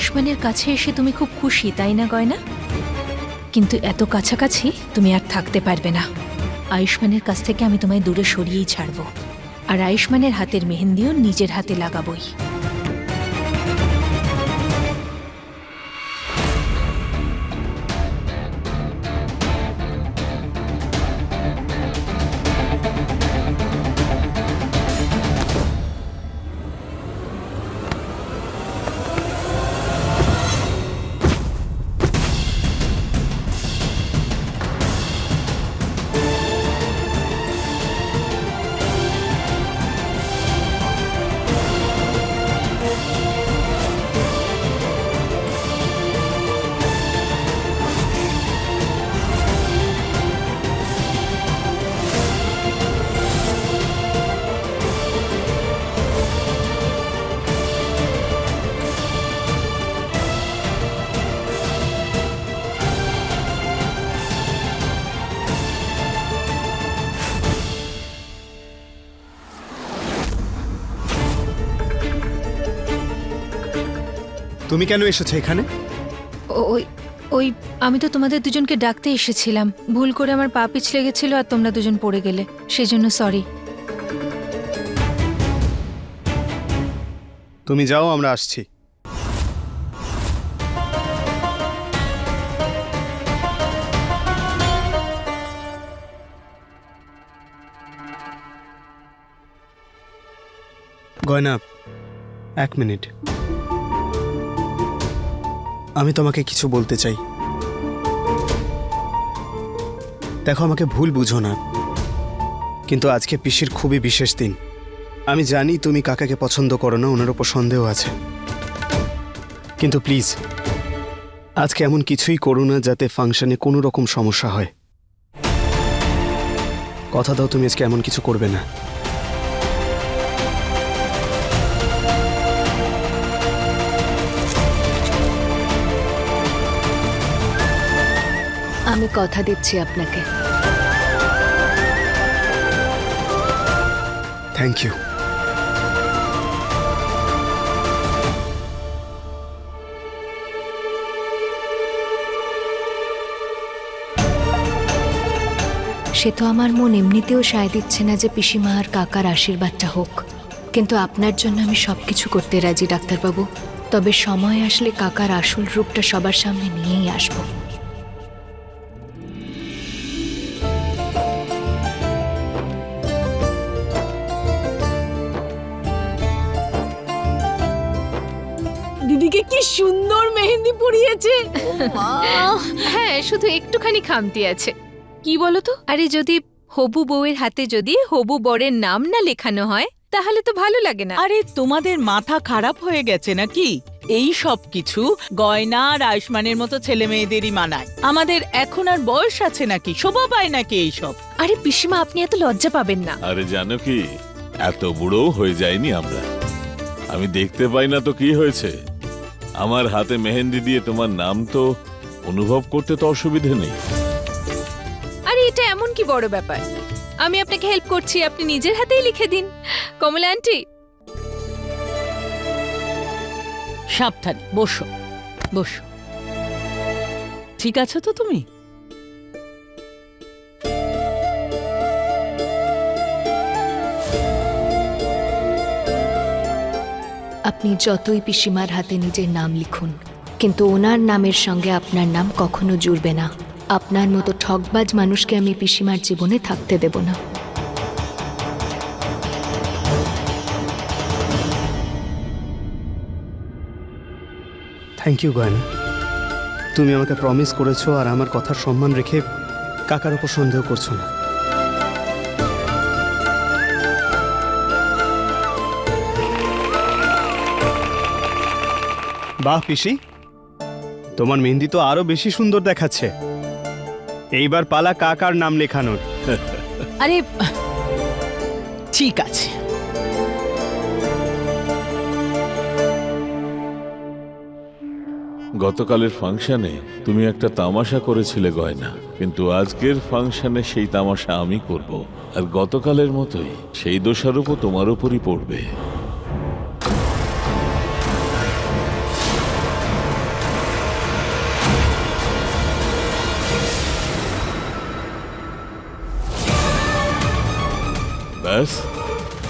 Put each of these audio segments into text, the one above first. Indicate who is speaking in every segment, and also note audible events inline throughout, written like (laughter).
Speaker 1: আয়ুষ্মানের কাছে এসে তুমি খুব খুশি, তাই না, গয়না? কিন্তু এত কাছাকাছি তুমি আর থাকতে পারবে না। আয়ুষ্মানের কাছ থেকে আমি তোমায় দূরে সরিয়েই ছাড়বো। আর আয়ুষ্মানের হাতের মেহেন্দিও নিজের হাতে লাগাবই।
Speaker 2: তুমি কেন এসেছ এখানে?
Speaker 1: ও- ওই ওই আমি তো তোমাদের দুজনকে ডাকতে এসেছিলাম। ভুল করে আমার পা পিছলে গেছিল আর তোমরা দুজন পড়ে গেলে। সেজন্য সরি
Speaker 2: তুমি যাও আমরা আসছি। গয়না এক মিনিট। আমি তোমাকে কিছু বলতে চাই। দেখো, আমাকে ভুল বুঝো না। কিন্তু আজকে পিসির খুবই বিশেষ দিন। আমি জানি তুমি কাকাকে পছন্দ করো না, ওনার ওপর সন্দেহ আছে। কিন্তু প্লিজ, আজকে এমন কিছুই করো না যাতে ফাংশনে কোনো রকম সমস্যা হয়। কথা দাও, তুমি আজকে এমন কিছু করবে না।
Speaker 3: আমি কথা দিচ্ছি আপনাকে।
Speaker 2: থ্যাংক ইউ
Speaker 3: সে তো আমার মন এমনিতেও সায় দিচ্ছে না যে পিসিমা আর কাকার আশীর্বাদটা হোক। কিন্তু আপনার জন্য আমি সবকিছু করতে রাজি ডাক্তারবাবু। তবে সময় আসলে কাকার আসল রূপটা সবার সামনে নিয়েই আসব।
Speaker 4: সুন্দর মেহেন্দি পরিয়েছে।
Speaker 1: হ্যাঁ শুধু একটুখানি খামতি আছে।
Speaker 4: কি বলো তো
Speaker 1: আরে যদি হবু বউয়ের হাতে যদি হবু বরের নাম না লেখানো হয় তাহলে তো ভালো লাগে না।
Speaker 5: আরে তোমাদের মাথা খারাপ হয়ে গেছে নাকি? এই সব কিছু গয়না আর আয়ুষ্মানের মতো ছেলে মেয়েদেরই মানায়। আমাদের এখন আর বয়স আছে নাকি? শোভা পায় নাকি এই সব?
Speaker 1: আরে পিসিমা আপনি এত লজ্জা পাবেন না।
Speaker 6: আরে জানো কি? এত বুড়ো হয়ে যায়নি আমরা। আমি দেখতে পাই না তো কি হয়েছে। আমার হাতে মেহেন্দি দিয়ে তোমার নাম তো অনুভব করতে তো অসুবিধে নেই।
Speaker 1: আরে এটা এমন কি বড় ব্যাপার? আমি আপনাকে হেল্প করছি আপনি নিজের হাতেই লিখে দিন। কমলা আন্টি।
Speaker 5: সাবধানে বসো বসো। ঠিক আছো তো তুমি?
Speaker 3: আপনি যতই পিসিমার হাতে নিজের নাম লিখুন, কিন্তু ওনার নামের সঙ্গে আপনার নাম কখনো জুড়বে না। আপনার মতো ঠকবাজ মানুষকে আমি পিসিমার জীবনে থাকতে দেব না।
Speaker 2: থ্যাংক ইউ গয়না তুমি আমাকে প্রমিস করেছ আর আমার কথার সম্মান রেখে কাকার ওপর সন্দেহ করছ না। বাহ পিসি। তোমার মেহেন্দি তো আরও বেশি সুন্দর দেখাচ্ছে। এইবার পালা কাকার নাম লেখানোর। (laughs)
Speaker 5: আরে ঠিক আছে।
Speaker 6: গতকালের ফাংশনে তুমি একটা তামাশা করেছিলে গয়না। কিন্তু আজকের ফাংশনে সেই তামাশা আমি করব। আর গতকালের মতোই সেই দোষারোপও তোমার উপরই পড়বে। ব্যাস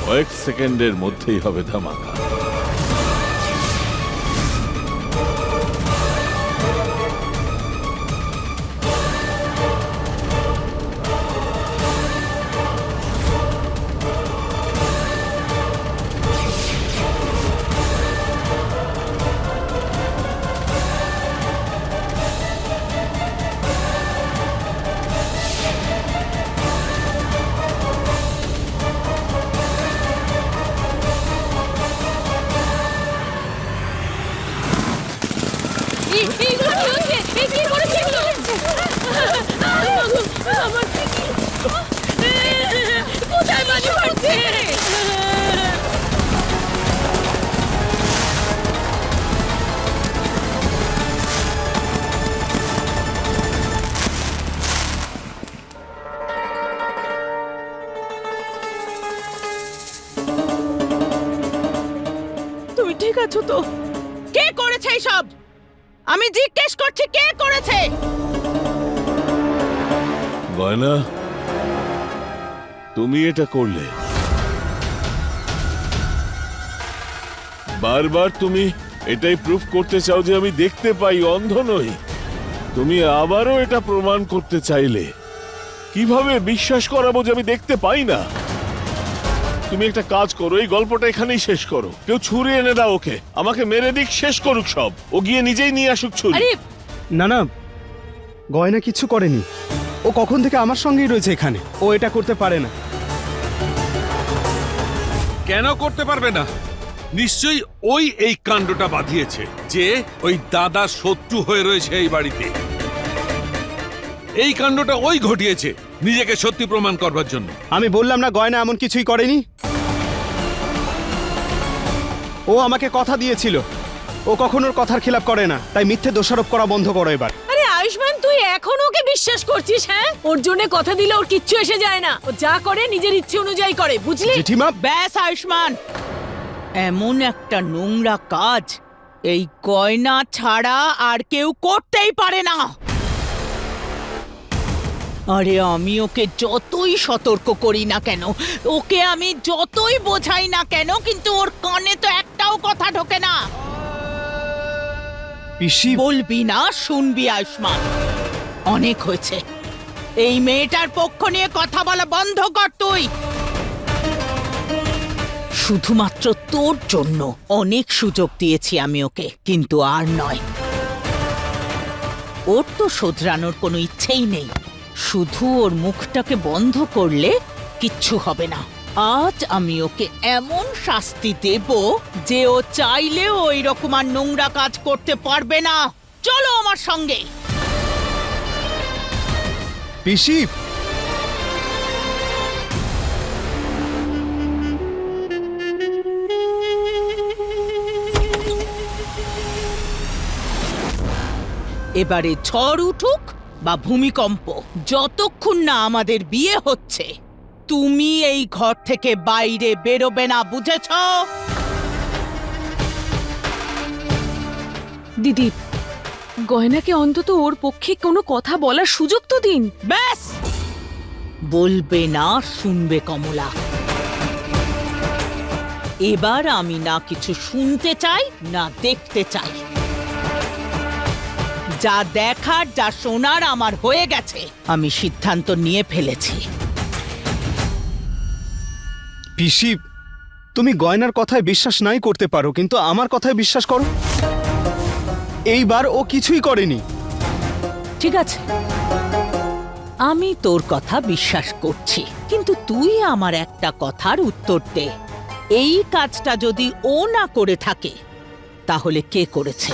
Speaker 6: কয়েক সেকেন্ডের মধ্যেই হবে ধামাকা।
Speaker 5: ঠিক আছো তো? কে করেছে এইসব? আমি জিজ্ঞেস করছি কে করেছে?
Speaker 6: গয়না, তুমি এটা করলে। বারবার তুমি এটাই প্রুফ করতে চাও যে আমি দেখতে পাই, অন্ধ নই। তুমি আবারও এটা প্রমাণ করতে চাইলে। কীভাবে বিশ্বাস করাবো যে আমি দেখতে পাই না? তুমি একটা কাজ করো এই গল্পটা এখানেই শেষ করো। কেউ ছুরি এনে দাও ওকে। আমাকে মেরে দিক শেষ করুক সব। ও গিয়ে নিজেই নিয়ে আসুক ছুরি।
Speaker 4: আরে!
Speaker 2: না না। গয়না কিচ্ছু করেনি। ও কখন থেকে আমার সঙ্গেই রয়েছে এখানে। ও এটা করতে পারে না।
Speaker 7: কেন করতে পারবে না? নিশ্চয়ই ওই এই কাণ্ডটা বাঁধিয়েছে যে ওই দাদা শত্রু হয়ে রয়েছে এই বাড়িতে। এই কাণ্ডটা ওই ঘটিয়েছে নিজেকে সত্যি প্রমাণ করবার জন্য।
Speaker 2: আমি বললাম না গয়না এমন কিছুই করেনি? ও আমাকে কথা দিয়েছিল। ও কখনো ওর কথার খেলাপ করে না তাই মিথ্যে দোষারোপ করা বন্ধ করো এবার।
Speaker 4: আরে আয়ুষ্মান তুই এখন ওকে বিশ্বাস করছিস হ্যাঁ? ওর জন্য কথা দিলে ওর কিচ্ছু এসে যায় না। ও যা করে নিজের ইচ্ছে অনুযায়ী করে বুঝলি?
Speaker 2: জেঠিমা।
Speaker 5: ব্যাস আয়ুষ্মান। এমন একটা নোংরা কাজ এই গয়না ছাড়া আর কেউ করতেই পারে না। আরে আমি ওকে যতই সতর্ক করি না কেন ওকে আমি যতই বোঝাই না কেন কিন্তু ওর কানে তো একটাও কথা ঢোকে না।
Speaker 2: পিসি
Speaker 5: বলবি না শুনবি আয়ুষ্মান। অনেক হয়েছে। এই মেয়েটার পক্ষ নিয়ে কথা বলা বন্ধ কর তুই। শুধুমাত্র তোর জন্য অনেক সুযোগ দিয়েছি আমি ওকে কিন্তু আর নয়। ওর তো শোধরানোর কোনো ইচ্ছেই নেই। শুধু ওর মুখটাকে বন্ধ করলে কিচ্ছু হবে না। আজ আমি ওকে এমন শাস্তি দেব যে ও চাইলেও ওই রকম আর নোংরা কাজ করতে পারবে না। চলো আমার সঙ্গে।
Speaker 2: পিসি।
Speaker 5: এবারে ঝড় উঠুক বা ভূমিকম্প যতক্ষণ না আমাদের বিয়ে হচ্ছে তুমি এই ঘর থেকে বাইরে বেরোবে না বুঝেছ?
Speaker 4: দিদি গয়নাকে অন্তত ওর পক্ষে কোনো কথা বলার সুযোগ তো দিন।
Speaker 5: ব্যাস! বলবে না শুনবে কমলা। এবার আমি না কিছু শুনতে চাই না দেখতে চাই। যা দেখার যা শোনার আমার হয়ে গেছে। আমি সিদ্ধান্ত নিয়ে ফেলেছি।
Speaker 2: পিসি তুমি গয়নার কথায় বিশ্বাস নাই করতে পারো কিন্তু আমার কথায় বিশ্বাস করো। এইবার ও কিছুই করেনি।
Speaker 5: ঠিক আছে। আমি তোর কথা বিশ্বাস করছি কিন্তু তুই আমার একটা কথার উত্তর দে। এই কাজটা যদি ও না করে থাকে তাহলে কে করেছে?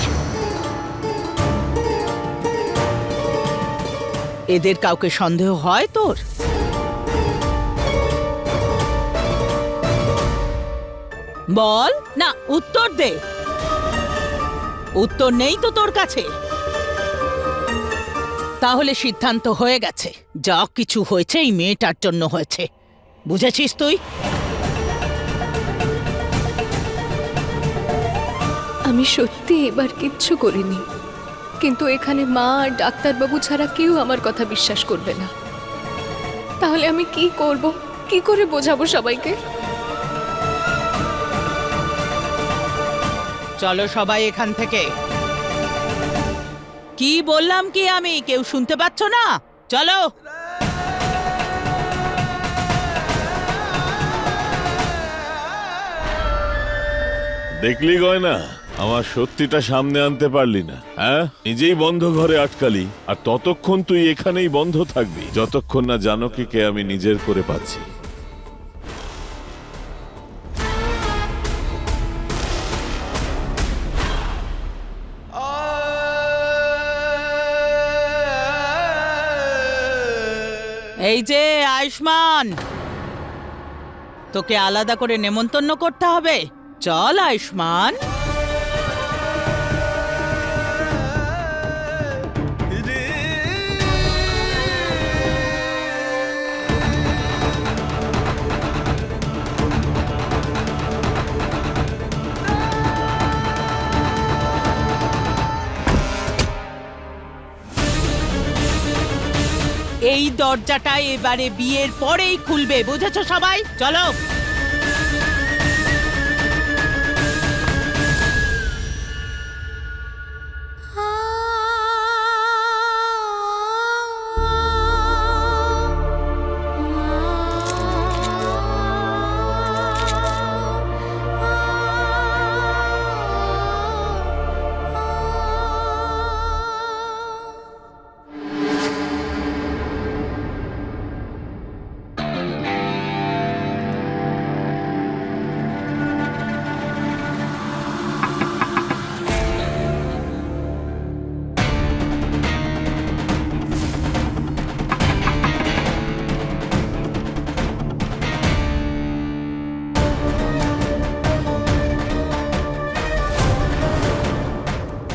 Speaker 5: এদের কাউকে সন্দেহ হয় তোর? বল। না, উত্তর দে। উত্তর নেই তো তোর কাছে। তাহলে সিদ্ধান্ত হয়ে গেছে। যা কিছু হয়েছে এই মেয়েটার জন্য হয়েছে। বুঝেছিস তুই?
Speaker 3: আমি সত্যি এবার কিচ্ছু করিনি। কিন্তু এখানে মা আর ডাক্তারবাবু ছাড়া কেউ আমার কথা বিশ্বাস করবে না। তাহলে আমি কি করব? কি করে বোঝাবো সবাইকে?
Speaker 5: চলো সবাই এখান থেকে। কি বললাম কি আমি? কেউ শুনতে পাচ্ছ না? চলো।
Speaker 6: দেখলি গয়না? আমার সত্যিটা সামনে আনতে পারলি না হ্যাঁ? নিজেই বন্ধ ঘরে আটকালি, আর ততক্ষণ তুই এখানেই বন্ধ থাকবি, যতক্ষণ না জানকীকে আমি নিজের করে পাচ্ছি।
Speaker 5: এই যে, আয়ুষ্মান! তোকে আলাদা করে নেমন্তন্ন করতে হবে। চল আয়ুষ্মান। এই দরজাটা এবারে বিয়ের পরেই খুলবে বুঝেছ সবাই? চলো।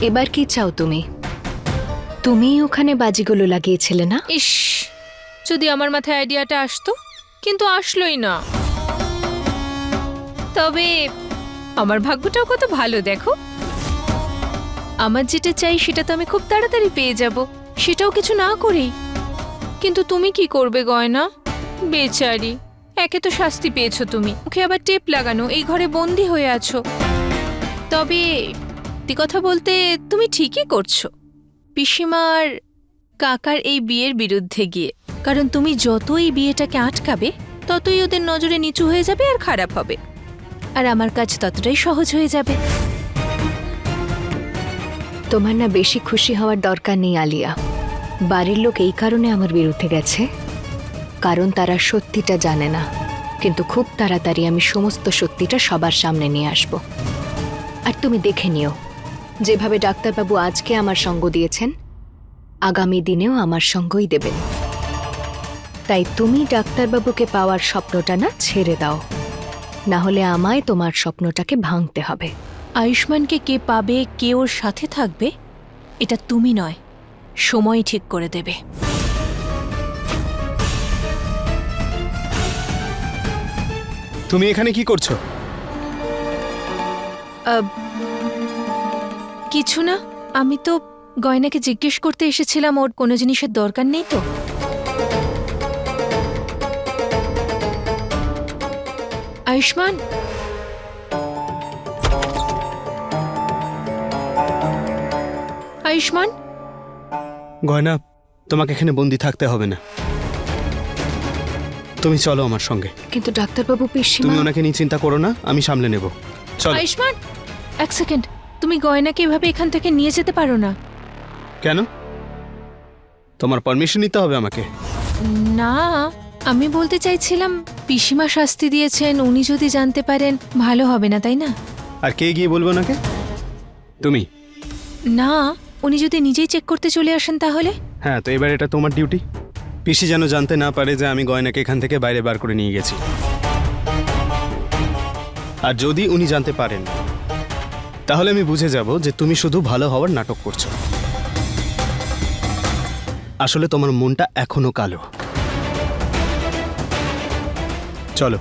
Speaker 3: এবার কি চাও তুমি? তুমিই ওখানে বাজিগুলো লাগিয়েছিলে না?
Speaker 1: ইস, যদি আমার মাথায় আইডিয়াটা আসতো, কিন্তু আসলোই না। তবে আমার ভাগ্যটাও কত ভালো, দেখো। আমার যেটা চাই সেটা তো আমি খুব তাড়াতাড়ি পেয়ে যাব, সেটাও কিছু না করেই। কিন্তু তুমি কি করবে, গয়না? বেচারি, একে তো শাস্তি পেয়েছ তুমি। ওকে আবার টেপ লাগানো, এই ঘরে বন্দি হয়ে আছো। তবে সত্যি কথা বলতে তুমি ঠিকই করছ। পিসিমার কাকার এই বিয়ের বিরুদ্ধে গিয়ে। কারণ তুমি যতই বিয়েটাকে আটকাবে, ততই ওদের নজরে নিচু হয়ে যাবে আর খারাপ হবে। আর আমার কাজ ততটাই সহজ হয়ে যাবে।
Speaker 3: তোমার না বেশি খুশি হওয়ার দরকার নেই, আলিয়া। বাড়ির লোক এই কারণে আমার বিরুদ্ধে গেছে। কারণ তারা সত্যিটা জানে না। কিন্তু খুব তাড়াতাড়ি আমি সমস্ত সত্যিটা সবার সামনে নিয়ে আসব। আর তুমি দেখে নিও। যেভাবে ডাক্তারবাবু আজকে আমার সঙ্গ দিয়েছেন আগামী দিনেও আমার সঙ্গই দেবেন। তাই তুমি ডাক্তারবাবুকে পাওয়ার স্বপ্নটা না ছেড়ে দাও। না হলে আমায় তোমার স্বপ্নটাকে ভাঙতে হবে।
Speaker 1: আয়ুষ্মানকে কে পাবে কে ওর সাথে থাকবে এটা তুমি নয় সময় ঠিক করে দেবে।
Speaker 2: তুমি এখানে কি করছ?
Speaker 1: কিছু না। আমি তো গয়নাকে জিজ্ঞেস করতে এসেছিলাম ওর কোনো জিনিসের দরকার নেই তো। আয়ুষ্মান? আয়ুষ্মান?
Speaker 2: গয়না তোমাকে এখানে বন্দি থাকতে হবে না। তুমি চলো আমার সঙ্গে।
Speaker 3: কিন্তু ডাক্তারবাবু
Speaker 2: তুমি
Speaker 3: পিসিমা
Speaker 2: ওনাকে নিয়ে চিন্তা করো না আমি সামলে নেব। চলো।
Speaker 1: আয়ুষ্মান এক সেকেন্ড। তুমি গয়নাকে এভাবে এখান থেকে নিয়ে যেতে পারো না।
Speaker 2: কেন? তোমার পারমিশন নিতে হবে আমাকে।
Speaker 1: না আমি বলতে চাইছিলাম পিসিমা শাস্তি দিয়েছেন উনি যদি জানতে পারেন ভালো হবে না তাই না?
Speaker 2: আর কে গিয়ে বলব নাকে তুমি?
Speaker 1: না উনি যদি নিজেই চেক করতে চলে আসেন তাহলে?
Speaker 2: হ্যাঁ তো এবার এটা তোমার ডিউটি পিসি যেন জানতে না পারে যে আমি গয়নাকে এখান থেকে বাইরে বার করে নিয়ে গেছি। আর যদি উনি জানতে পারেন তাহলে আমি বুঝে যাব যে তুমি শুধু ভালো হওয়ার নাটক করছ। আসলে তোমার মনটা এখনও কালো। চলো।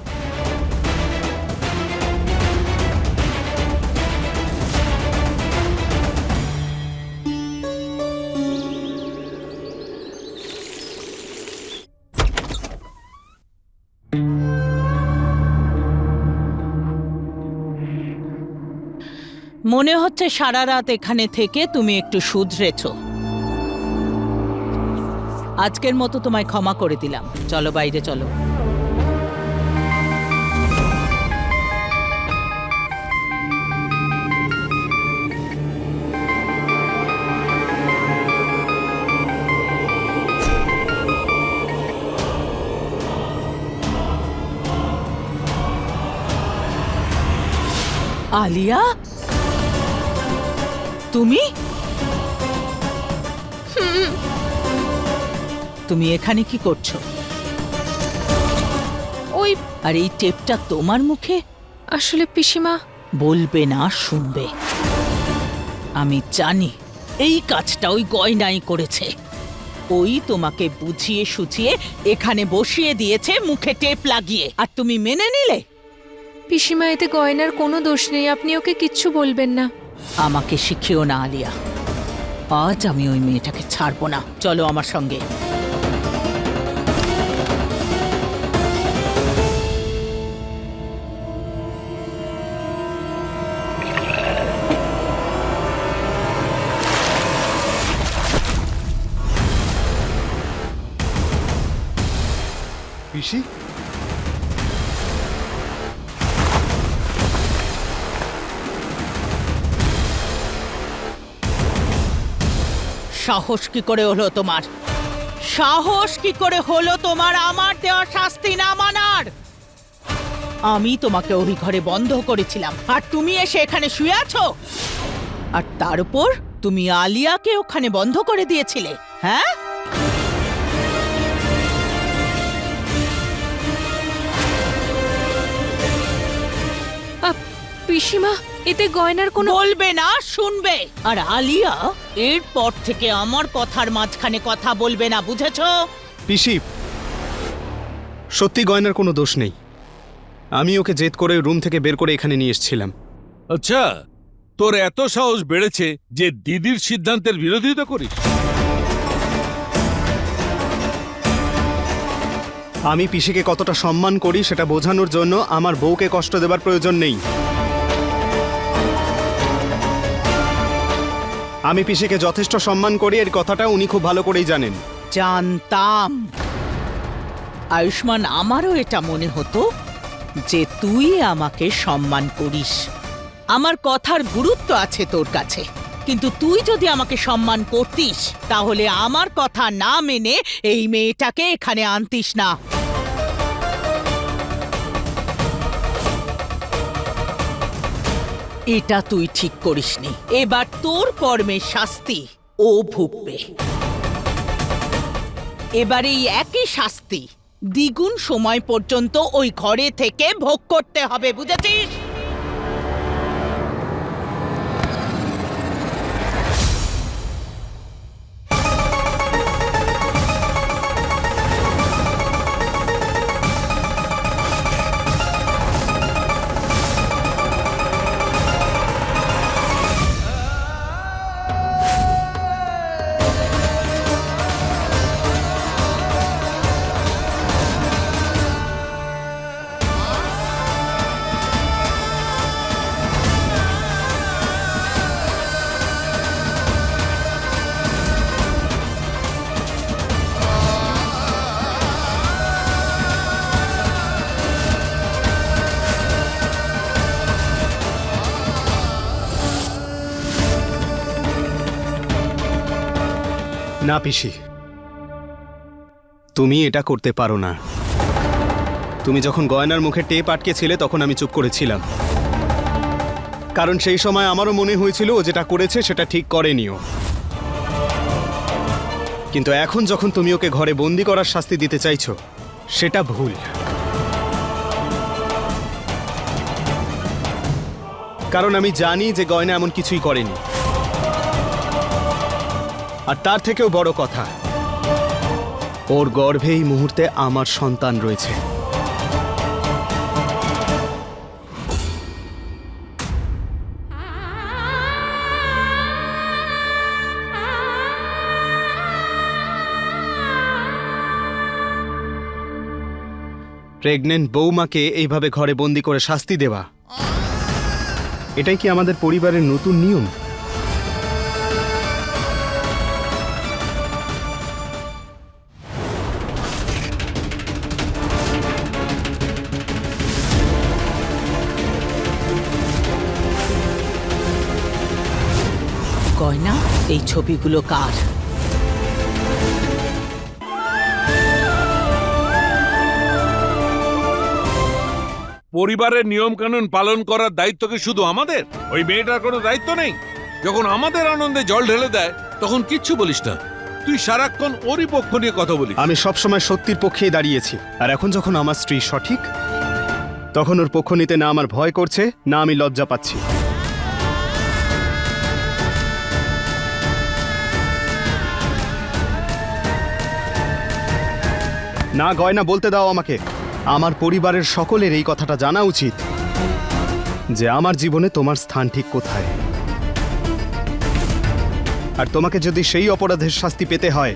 Speaker 5: মনে হচ্ছে সারা রাত এখানে থেকে তুমি একটু শুধরেছ। আজকের মতো তোমায় ক্ষমা করে দিলাম। চলো বাইরে, চলো। আলিয়া? তুমি? তুমি এখানে কি করছ?
Speaker 1: ওই
Speaker 5: আর এই টেপটা তোমার মুখে?
Speaker 1: আসলে পিসিমা
Speaker 5: বলবে না শুনবে। আমি জানি এই কাজটা ওই গয়নাই করেছে। ওই তোমাকে বুঝিয়ে সুঝিয়ে এখানে বসিয়ে দিয়েছে মুখে টেপ লাগিয়ে। আর তুমি মেনে নিলে?
Speaker 1: পিসিমা এতে গয়নার কোনো দোষ নেই আপনি ওকে কিচ্ছু বলবেন না।
Speaker 5: আমাকে শিখিও না আলিয়া। আজ আমি ওই মেয়েটাকে ছাড়বো না। চলো আমার সঙ্গে।
Speaker 2: পিসি?
Speaker 5: সাহস কি করে হলো তোমার? সাহস কি করে হলো তোমার? আমার দেওয়া শাস্তি না মানার। আমি তোমাকে ওই ঘরে বন্ধ করেছিলাম। আর তুমি এসে এখানে শুয়ে আছো? আর তার উপর তুমি আলিয়াকে ওখানে বন্ধ করে দিয়েছিলে হ্যাঁ?
Speaker 1: পিসিমা এতে গয়নার কোনো
Speaker 5: বলবে না শুনবে। আর আলিয়া এরপর থেকে আমার কথার মাঝখানে কথা বলবে না বুঝেছ?
Speaker 2: পিসি সত্যি গয়নার কোনো দোষ নেই। আমি ওকে জেদ করে রুম থেকে বের করে এখানে নিয়ে এসেছিলাম।
Speaker 7: আচ্ছা তোর এত সাহস বেড়েছে যে দিদির সিদ্ধান্তের বিরোধিতা করিস?
Speaker 2: আমি পিসিকে কতটা সম্মান করি সেটা বোঝানোর জন্য আমার বউকে কষ্ট দেবার প্রয়োজন নেই। আমি পিসিকে যথেষ্ট সম্মান করি, এর কথাটা উনি খুব ভালো করেই জানেন।
Speaker 5: জানতাম। আয়ুষ্মান, আমারও এটা মনে হতো যে তুই আমাকে সম্মান করিস। আমার কথার গুরুত্ব আছে তোর কাছে, কিন্তু তুই যদি আমাকে সম্মান করতিস, তাহলে আমার কথা না মেনে এই মেয়েটাকে এখানে আনতিস না। এটা তুই ঠিক করিসনি। এবার তোর কর্মের শাস্তি, ও ভুগবে। এবার এই একই শাস্তি, দ্বিগুণ সময় পর্যন্ত ওই ঘরে থেকে ভোগ করতে হবে, বুঝেছিস?
Speaker 2: না, পিসি। তুমি এটা করতে পারো না। তুমি যখন গয়নার মুখে টেপ আটকেছিলে, তখন আমি চুপ করেছিলাম। কারণ সেই সময় আমারও মনে হয়েছিল ও যেটা করেছে, সেটা ঠিক করেনিও। কিন্তু এখন যখন তুমি ওকে ঘরে বন্দি করার শাস্তি দিতে চাইছো, সেটা ভুল। কারণ আমি জানি যে গয়না এমন কিছুই করেনি। আর তার থেকেও বড় কথা, ওর গর্ভে এই মুহূর্তে আমার সন্তান রয়েছে। প্রেগনেন্ট বৌমাকে এইভাবে ঘরে বন্দি করে শাস্তি দেওয়া, এটাই কি আমাদের পরিবারের নতুন নিয়ম?
Speaker 5: গয়না এই ছবিগুলো কার?
Speaker 7: পরিবারের নিয়ম কানুন পালন করার দায়িত্ব কি শুধু আমাদের? ওই মেয়েটার কোনো দায়িত্ব নেই? যখন আমাদের আনন্দে জল ঢেলে দেয় তখন কিচ্ছু বলিস না। তুই সারাক্ষণ ওরই পক্ষ নিয়ে কথা বলিস।
Speaker 2: আমি সবসময় সত্যির পক্ষেই দাঁড়িয়েছি। আর এখন যখন আমার স্ত্রী সঠিক তখন ওর পক্ষ নিতে না আমার ভয় করছে না আমি লজ্জা পাচ্ছি। না গয়না বলতে দাও আমাকে। আমার পরিবারের সকলের এই কথাটা জানা উচিত যে আমার জীবনে তোমার স্থান ঠিক কোথায়। আর তোমাকে যদি সেই অপরাধের শাস্তি পেতে হয়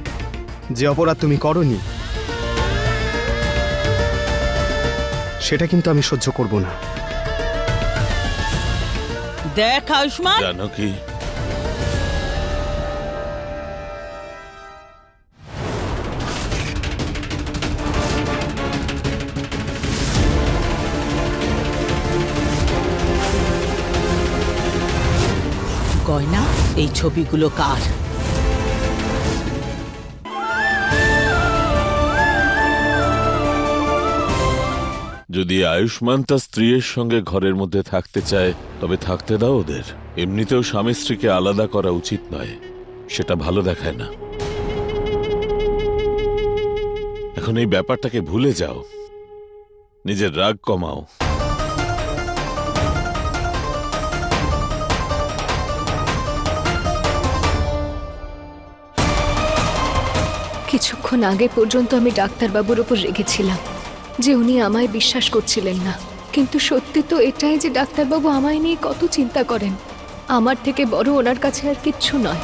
Speaker 2: যে অপরাধ তুমি করনি সেটা কিন্তু আমি সহ্য করব না।
Speaker 5: দেখ আয়ুষ্মান।
Speaker 6: জানো কি?
Speaker 5: এই ছবিগুলো কার?
Speaker 6: যদি আয়ুষ্মান তার স্ত্রীর সঙ্গে ঘরের মধ্যে থাকতে চায়, তবে থাকতে দাও ওদের। এমনিতেও স্বামী স্ত্রীকে আলাদা করা উচিত নয়। সেটা ভালো দেখায় না। এখন এই ব্যাপারটাকে ভুলে যাও। নিজের রাগ কমাও।
Speaker 3: কিছুক্ষণ আগে পর্যন্ত আমি ডাক্তারবাবুর ওপর রেগেছিলাম যে উনি আমায় বিশ্বাস করছিলেন না। কিন্তু সত্যি তো এটাই যে ডাক্তারবাবু আমায় নিয়ে কত চিন্তা করেন, আমার থেকে বড় ওনার কাছে আর কিচ্ছু নয়।